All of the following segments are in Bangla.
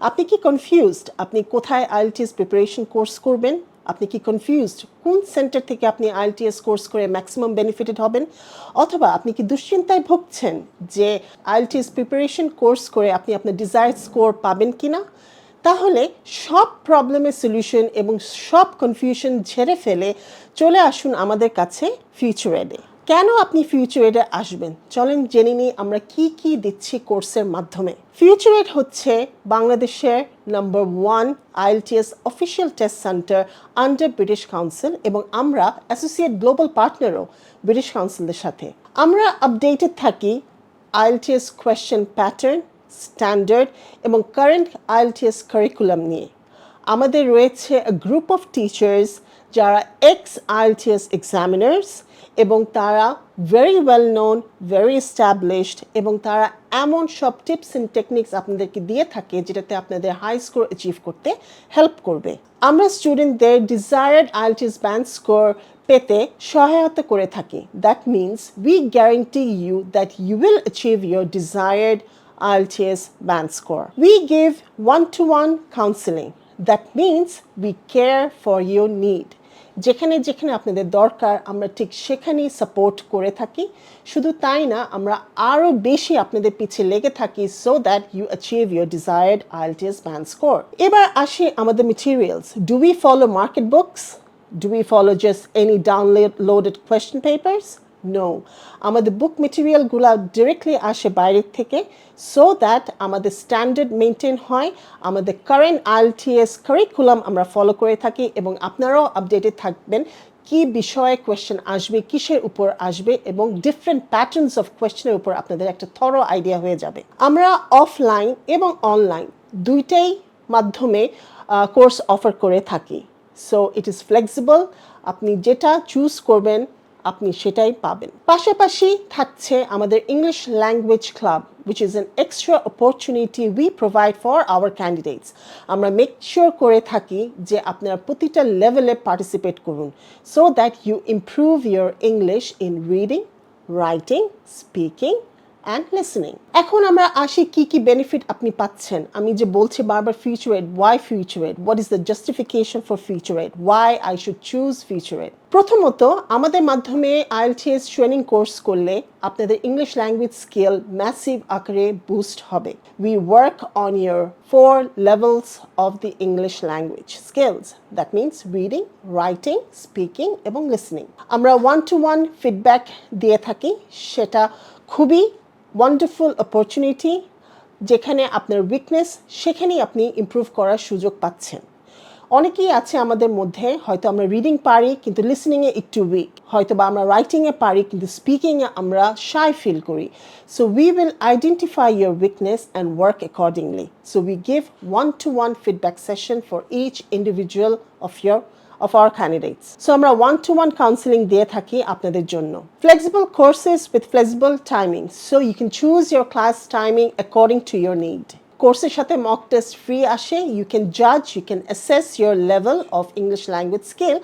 আপনি কি কনফিউজড আপনি কোথায় আইএলটিএস প্রিপারেশন কোর্স করবেন? আপনি কি কনফিউজড কোন সেন্টার থেকে আপনি আইএলটিএস কোর্স করে ম্যাক্সিমাম বেনিফিটেড হবেন? অথবা আপনি কি দুশ্চিন্তায় ভুগছেন যে আইএলটিএস প্রিপারেশন কোর্স করে আপনি আপনার ডিজায়ার্ড স্কোর পাবেন কিনা? তাহলে সব প্রবলেমের সলিউশন এবং সব কনফিউশন ঝেড়ে ফেলে চলে আসুন আমাদের কাছে ফিউচার এডে কেন আপনি ফিউচার এডে আসবেন? চলেন জেনে নিই আমরা কি কি দিচ্ছি কোর্সের মাধ্যমে। ফিউচার এড হচ্ছে বাংলাদেশের number one IELTS official test centre under British Council এবং আমরা অ্যাসোসিয়েট গ্লোবাল পার্টনারও ব্রিটিশ কাউন্সিলের সাথে। আমরা আপডেটেড থাকি আইএলটিএস কোয়েশ্চেন প্যাটার্ন স্ট্যান্ডার্ড এবং কারেন্ট আইএলটিএস কারিকুলাম নিয়ে। আমাদের রয়েছে গ্রুপ অফ টিচার্স যারা এক্স আইএলটিএস এক্সামিনার্স এবং তারা very well known very established এবং তারা এমন সব টিপস অ্যান্ড টেকনিক্স আপনাদেরকে দিয়ে থাকে যেটাতে আপনাদের হাই স্কোর অ্যাচিভ করতে হেল্প করবে আমরা স্টুডেন্টদের ডিজায়ার্ড আইএলটিএস ব্যান্ড স্কোর পেতে সহায়তা করে থাকি that means we guarantee you that you will achieve your desired IELTS band score. We give one-to-one counseling. That means we care for your need. যেখানে যেখানে আপনাদের দরকার, আমরা ঠিক সেখানেই সাপোর্ট করে থাকি। শুধু তাই না, আমরা আরও বেশি আপনাদের পিছিয়ে লেগে থাকি so that you achieve your desired IELTS band score এবার আসি আমাদের materials do we follow market books do we follow just any downloaded question papers no আমাদের বুক মেটেরিয়ালগুলো ডিরেক্টলি আসে বাইরের থেকে সো দ্যাট আমাদের স্ট্যান্ডার্ড মেনটেন হয়, আমাদের কারেন্ট আইএলটিএস কারিকুলাম আমরা ফলো করে থাকি, এবং আপনারাও আপডেটেড থাকবেন কি বিষয়ে কোয়েশ্চেন আসবে, কিসের উপর আসবে, এবং ডিফারেন্ট প্যাটার্নস অফ কোয়েশ্চেনের উপর আপনাদের একটা থরো আইডিয়া হয়ে যাবে। আমরা অফলাইন এবং অনলাইন দুইটাই মাধ্যমে কোর্স অফার করে থাকি। সো ইট ইজ ফ্লেক্সিবল আপনি যেটা চুজ করবেন আপনি সেটাই পাবেন। পাশাপাশি থাকছে আমাদের English language club which is an extra opportunity we provide for our candidates. আমরা মেক শিওর করে থাকি যে আপনারা প্রতিটা লেভেলে পার্টিসিপেট করুন so that you improve your English in reading writing speaking and listening এখন আমরা আসি কি কি বেনিফিট আপনি পাচ্ছেন। আমি যে বলছি বারবার Future Ed why Future Ed what is the justification for Future Ed why I should choose Future Ed প্রথমত, আমাদের মাধ্যমে আইএলটিএস ট্রেনিং কোর্স করলে আপনাদের ইংলিশ ল্যাঙ্গুয়েজ স্কিল ম্যাসিভ আকারে বুস্ট হবে। We work on your four levels of the English language skills that means reading writing speaking এবং লিসনিং আমরা ওয়ান টু ওয়ান ফিডব্যাক দিয়ে থাকি। সেটা খুবই ওয়ান্ডারফুল অপরচুনিটি যেখানে আপনার উইকনেস সেখানেই আপনি ইমপ্রুভ করার সুযোগ পাচ্ছেন। অনেকেই আছে আমাদের মধ্যে, হয়তো আমরা রিডিং পারি, কিন্তু লিসনিংয়ে একটু উইক হয়তো বা আমরা রাইটিংয়ে পারি, কিন্তু স্পিকিংয়ে আমরা শাই ফিল করি। So we will identify your weakness and work accordingly so we give one to one feedback session for each individual of your of our candidates. So আমরা one to one counseling দিয়ে থাকি আপনাদের জন্য. Flexible courses with flexible timing. So you can choose your class timing according to your need. কোর্সের সাথে মক টেস্ট ফ্রি আসে ইউ ক্যান জাজ you can assess your level of English language skill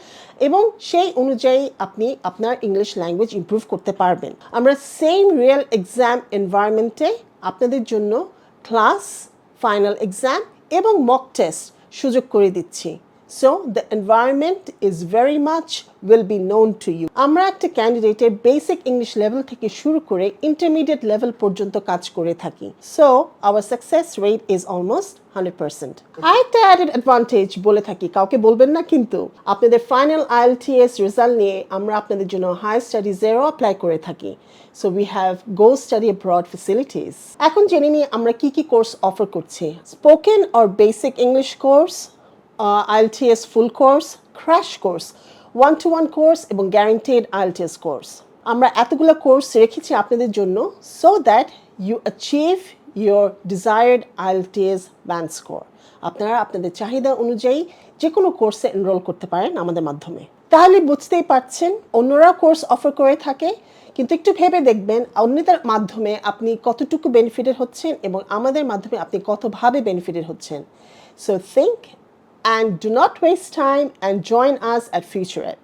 এবং সেই অনুযায়ী আপনি আপনার ইংলিশ ল্যাঙ্গুয়েজ ইমপ্রুভ করতে পারবেন আমরা সেম রিয়েল এক্সাম এনভায়রনমেন্টে আপনাদের জন্য ক্লাস ফাইনাল এক্সাম এবং মক টেস্ট সুযোগ করে দিচ্ছি so the environment is very much will be known to you আমরা একটা ক্যান্ডিডেটের বেসিক ইংলিশ লেভেল থেকে শুরু করে ইন্টারমিডিয়েট লেভেল পর্যন্ত কাজ করে থাকি। So our success rate is almost hundred percent আরেকটা অ্যাডেড অ্যাডভান্টেজ বলে থাকি, কাউকে বলবেন না কিন্তু। আপনাদের ফাইনাল আইএলটিএস রেজাল্ট নিয়ে আমরা আপনাদের জন্য হাই স্টাডিজেরও অ্যাপ্লাই করে থাকি। So we have go study abroad facilities এখন জেনে নিয়ে আমরা কি কি কোর্স অফার করছি। Spoken or basic English course IELTS full course crash course one to one course এবং গ্যারান্টেড IELTS কোর্স আমরা এতগুলো কোর্স রেখেছি আপনাদের জন্য so that you achieve your desired IELTS band score আপনারা আপনাদের চাহিদা অনুযায়ী যে কোনো কোর্সে এনরোল করতে পারেন আমাদের মাধ্যমে। তাহলে বুঝতেই পারছেন, অন্যরা কোর্স অফার করে থাকে, কিন্তু একটু ভেবে দেখবেন, অন্যদের মাধ্যমে আপনি কতটুকু বেনিফিটেড হচ্ছেন এবং আমাদের মাধ্যমে আপনি কতভাবে বেনিফিটেড হচ্ছেন। So think and do not waste time and join us at Future Ed.